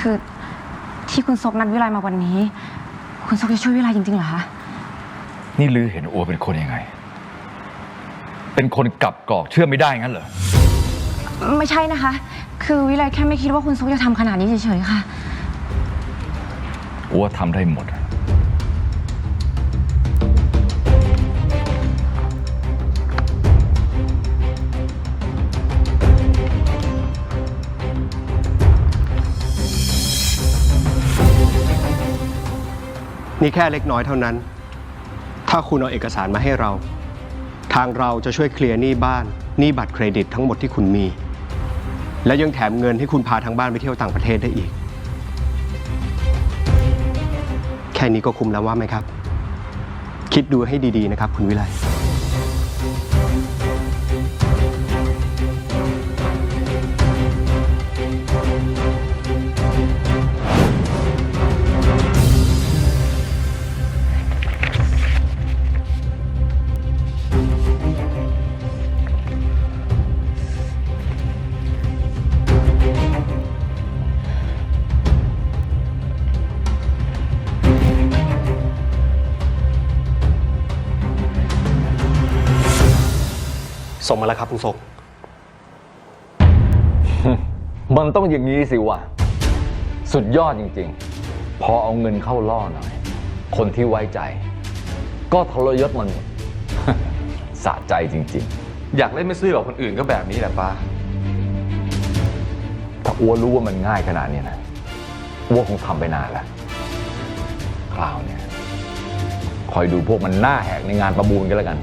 คือที่คุณซกนัดวิไลมาวันนี้ คุณซกจะช่วยวิไลจริงๆเหรอคะนี่ลือเห็นอัวเป็นคนยังไง เป็นคนกลับกรอกเชื่อไม่ได้งั้นเหรอ ไม่ใช่นะคะ คือวิไลแค่ไม่คิดว่าคุณซกจะทำขนาดนี้เฉยๆค่ะ อัวทำได้หมด นี่แค่เล็กน้อยเท่านั้น ถ้าคุณเอาเอกสารมาให้เรา ทางเราจะช่วยเคลียร์หนี้บ้านหนี้บัตรเครดิตทั้งหมดที่คุณมี และยังแถมเงินให้คุณพาทางบ้านไปเที่ยวต่างประเทศได้อีก แค่นี้ก็คุ้มแล้วว่าไหมครับ คิดดูให้ดีๆนะครับ คุณวิไล ส่งมาแล้วครับคุณศก มันต้องอย่างนี้สิวะ สุดยอดจริงๆ พอเอาเงินเข้าล่อหน่อย คนที่ไว้ใจ ก็ทรยศมันหมด สะใจจริง อยากเล่นไม่ซื่อกับคนอื่นก็แบบนี้แหละป้า ๆ ถ้าอ้วนรู้ว่ามันง่ายขนาดนี้นะอ้วนคงทำไปนานแล้วคราวเนี่ย คอยดูพวกมันหน้าแหกในงานประมูลกันแล้วกัน